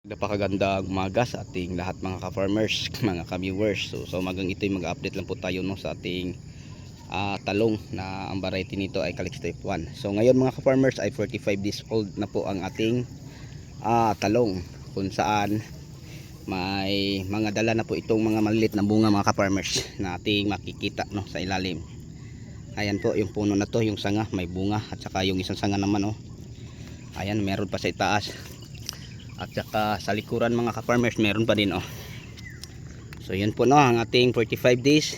Napakagandang umaga sa ating lahat mga ka-farmers, mga ka-viewers. So, sa umagang ito mag-update lang po tayo no, sa ating ah, talong na ang variety nito ay Calix Type 1. So ngayon mga ka-farmers ay 45 days old na po ang ating ah, talong kung saan may mga dala na po itong mga maliit na bunga mga ka-farmers na ating makikita no, sa ilalim. Ayan po yung puno na to, yung sanga may bunga at saka yung isang sanga naman oh. Ayan meron pa sa itaas at saka sa likuran mga ka-farmers meron pa din oh. So yun po no ang ating 45 days.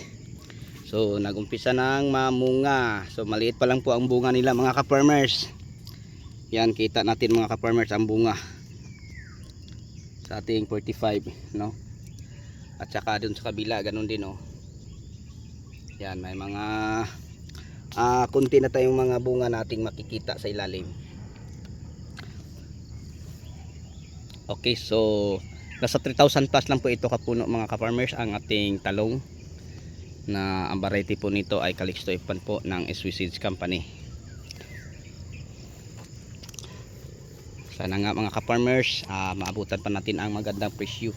So nagumpisa ng mamunga. So maliit pa lang po ang bunga nila mga ka-farmers. Yan kita natin mga ka-farmers ang bunga. Sa ating 45 no. At saka dun sa kabila ganun din oh. Yan may mga ah kunti na tayong mga bunga nating makikita sa ilalim. Okay, so nasa 3,000 plus lang po ito kapuno mga ka-farmers ang ating talong na ang variety po nito ay Calixto F1 po ng SW Seeds Company. Sana nga mga ka-farmers, ah, maabutan pa natin ang magandang presyo.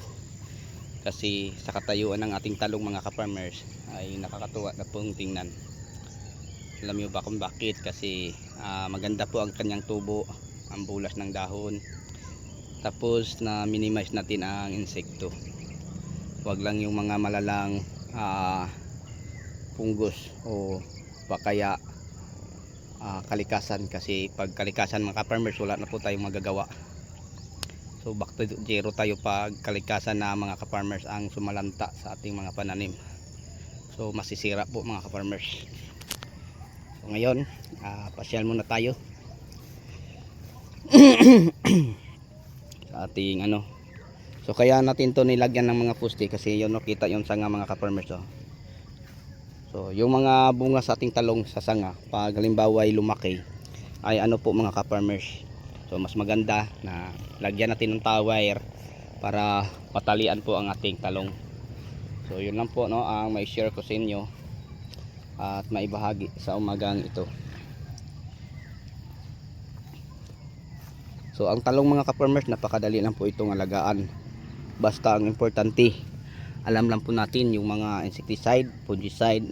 Kasi sa katayuan ng ating talong mga ka-farmers ay nakakatuwa na pong tingnan. Alam niyo ba kung bakit? Kasi ah, maganda po ang kanyang tubo, ang bulas ng dahon, tapos na minimize natin ang insekto. Wag lang yung mga malalang ah, punggos o pakaya ah, kalikasan. Kasi pag kalikasan mga farmers wala na po tayong magagawa. So back to zero tayo pag kalikasan na mga ka-farmers ang sumalanta sa ating mga pananim. So masisira po mga ka-farmers. So ngayon ah, pasyal muna tayo ating ano. So kaya natin to nilagyan ng mga puste kasi yun no kita yung sanga mga ka-farmers oh. so yung mga bunga sa ating talong sa sanga pag halimbawa ay lumaki ay ano po mga ka-farmers? So mas maganda na lagyan natin ng towel para patalian po ang ating talong. So yun lang po no ang may share ko sa inyo at maibahagi sa umagang ito So ang talong mga ka-farmers napakadali lang po itong alagaan. Basta ang importante alam lang po natin yung mga insecticide, fungicide,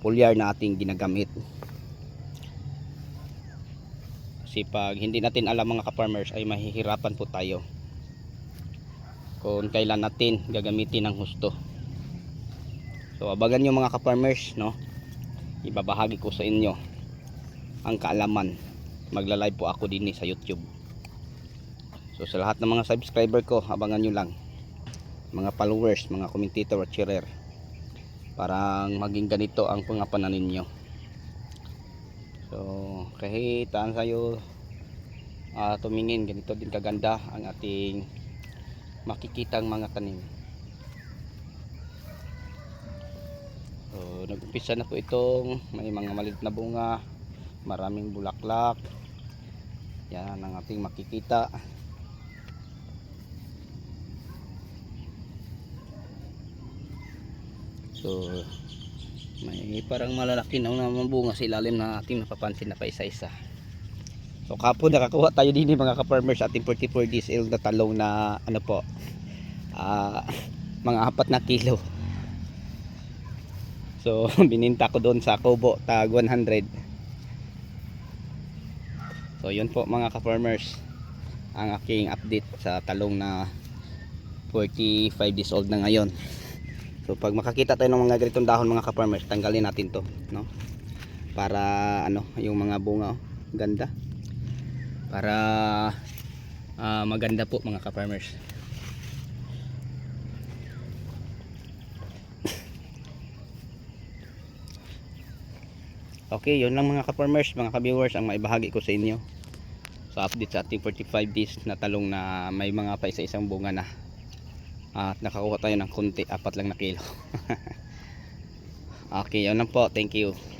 foliar na ating ginagamit. Kasi pag hindi natin alam mga ka-farmers ay mahihirapan po tayo. Kung kailan natin gagamitin ng husto. So abagan nyo mga ka-farmers no. Ibabahagi ko sa inyo ang kaalaman. Magla-live po ako din sa YouTube. So sa lahat ng mga subscriber ko, abangan nyo lang. Mga followers, mga commentator at sharer. Parang maging ganito ang pangapananin nyo. So kahit taan kayo ah, tumingin, ganito din kaganda ang ating makikitang mga tanim. So nag-umpisa na po itong may mga maliit na bunga, maraming bulaklak. Yan ang ating makikita. So may parang malalaki na naman bunga sa ilalim na ating napapansin na pa isa-isa. So kapo nakakuha tayo din eh, mga ka-farmers ating 44 diesel na talong na ano po ah, mga apat na kilo. So bininta ko doon sa Kobo tag 100. So yun po mga ka-farmers ang aking update sa talong na 45 days old na ngayon. So pag makakita tayo ng mga ganitong dahon mga ka-farmers, tanggalin natin 'to, no? Para ano, yung mga bunga oh, ganda. Para ah, maganda po mga ka-farmers. Okay, yun lang mga ka-farmers, mga ka-viewers ang maibahagi ko sa inyo. So update sa ating 45 days na talong na may mga pa isa-isang bunga na at nakakuha tayo ng konti apat lang na kilo. Okay yun lang po. Thank you